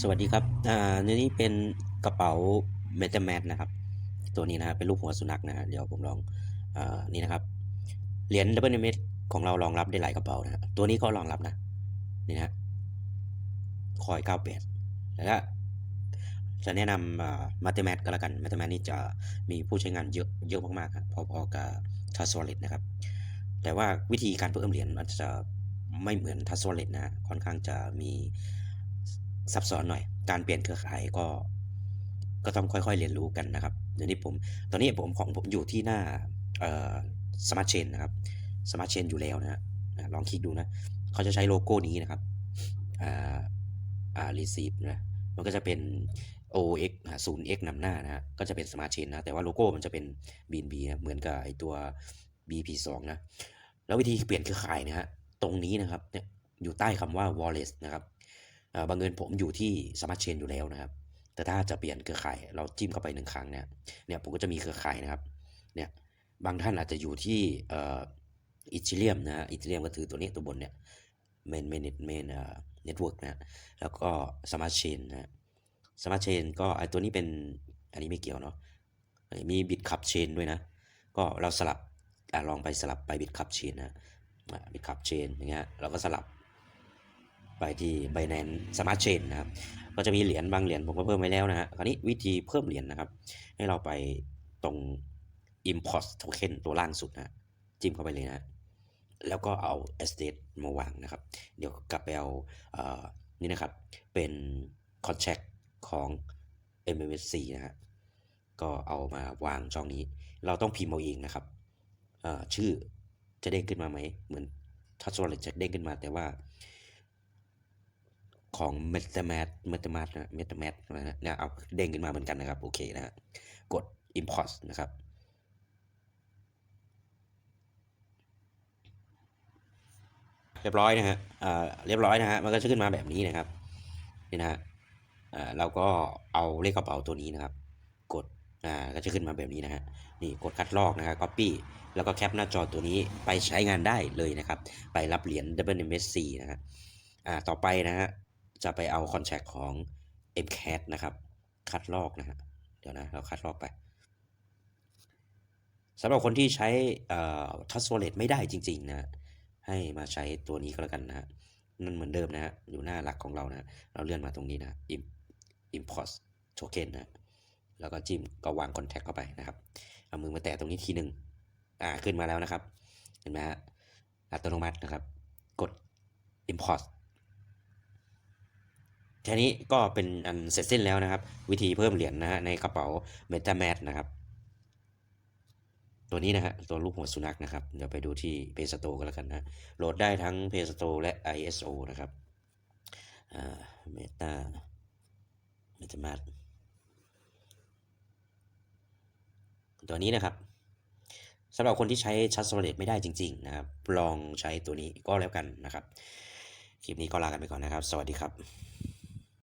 สวัสดีครับอ่าในนี้เป็นกระเป๋า MetaMask นะครับ ตัวนี้นะครับเป็นรูปหัวสุนัขนะฮะเดี๋ยวผมลองอ่านี่นะครับ เหรียญ Double m ของเรารองรับได้หลายกระเป๋านะตัวนี้ก็รองรับนะ นี่นะคอย98แล้วก็จะแนะนำอ่า MetaMask ก็แล้วกัน MetaMask นี่จะมีผู้ใช้งานเยอะเยอะมากๆครับพอๆกับ Trust Wallet นะครับ แต่ว่าวิธีการเพิ่มเหรียญมันจะไม่เหมือน Trust Wallet นะค่อนข้างจะมี ซับซ้อนหน่อย การเปลี่ยนเครือข่ายก็ ก็ต้องค่อยๆเรียนรู้กันนะครับเดี๋ยวนี้ผม ตอนนี้ผมของผมอยู่ที่หน้าเอ่อ Smart Chain นะครับ Smart Chain อยู่แล้วนะฮะลองคลิกดูนะ เขาจะใช้โลโก้นี้นะครับอ่าอ่า receive นะมันก็จะเป็น OX อ่า 0x นำหน้านะฮะก็จะเป็น Smart Chain นะ แต่ว่าโลโก้มันจะเป็น BNB นะเหมือนกับไอตัว BP2 นะ แล้ววิธีเปลี่ยนเครือข่ายนะฮะ ตรงนี้นะครับ เนี่ย อยู่ใต้คำว่า wallet นะครับ บังเอิญผมอยู่ที่ Smart Chain อยู่แล้วนะครับ แต่ถ้าจะเปลี่ยนเครือข่ายเราจิ้มเข้าไปหนึ่งครั้งเนี่ยเนี่ยผมก็จะมีเครือข่ายนะครับเนี่ยบางท่านอาจจะอยู่ที่อ่ออีเทเรียมนะอีเทเรียมก็คือตัวนี้ตัวบนเนี่ย main main main เอ่อ network นะฮะแล้วก็ smart chain นะฮะ smart chain ก็ไอตัวนี้เป็นอันนี้ไม่เกี่ยวเนาะมี bit cup chain ด้วยนะ ก็เราสลับอลองไปสลับไป bit cup chain นะอะ bit cup chain อย่างเงี้ยเราก็สลับ ไปที่ Binance smart chain นะครับ ก็จะมีเหรียญบางเหรียญผมก็เพิ่มไว้แล้วนะฮะ คราวนี้วิธีเพิ่มเหรียญนะครับ ให้เราไปตรง import token ตัวล่างสุดนะจิ้มเข้าไปเลยนะ แล้วก็เอา estate มาวางนะครับ เดี๋ยวกลับไปเอาเอ่อนี่นะครับ เป็น contract ของ MMSC นะฮะ ก็เอามาวางช่องนี้ เราต้องพิมพ์เอาเองนะครับอ่อชื่อจะเด้งขึ้นมาไหม เหมือน Touch Wallet จะเด้งขึ้นมาแต่ว่า ของ MetaMask MetaMask นะ MetaMask นะฮะเนี่ยเอาเด้งขึ้นมาเหมือนกันนะครับ โอเคนะฮะกด import นะครับ เรียบร้อยนะฮะอ่าเรียบร้อยนะฮะ มันก็จะขึ้นมาแบบนี้นะครับ นี่นะฮะอ่าเราก็เอาเลขกระเป๋าตัวนี้นะครับ กด อ่า ก็จะขึ้นมาแบบนี้นะฮะ นี่กดคัดลอกนะฮะ copy แล้วก็แคปหน้าจอตัวนี้ไปใช้งานได้เลยนะครับ ไปรับเหรียญ WMSC นะฮะ อ่า ต่อไปนะฮะ จะไปเอาคอนแทคของ MCAT นะครับ คัดลอกนะฮะ เดี๋ยวนะ เราคัดลอกไปสำหรับคนที่ใช้เอ่อ Touch Wallet ไม่ได้จริงๆนะให้มาใช้ตัวนี้ก็แล้วกันนะฮะนั่นเหมือนเดิมนะฮะอยู่หน้าหลักของเรานะ เราเลื่อนมาตรงนี้นะ Import token นะแล้วก็จิ้มก็วาง contact เข้าไปนะครับ เอามือมาแตะตรงนี้ทีหนึ่งอ่าขึ้นมาแล้วนะครับ เห็นไหมฮะอัตโนมัตินะครับ กด import แค่นี้ก็เป็นอันเสร็จสิ้นแล้วนะครับ วิธีเพิ่มเหรียญนะฮะในกระเป๋า MetaMask นะครับ ตัวนี้นะฮะตัวรูปหัวสุนัขนะครับ เดี๋ยวไปดูที่ Play Store ก็แล้วกันนะโหลดได้ทั้ง Play Store และ ISO นะครับอ่า Meta MetaMask ตัวนี้นะครับสำหรับคนที่ใช้ชัด Wallet ไม่ได้จริง ๆ นะครับ ลองใช้ตัวนี้ก็แล้วกันนะครับ คลิปนี้ก็ลากันไปก่อนนะครับ สวัสดีครับ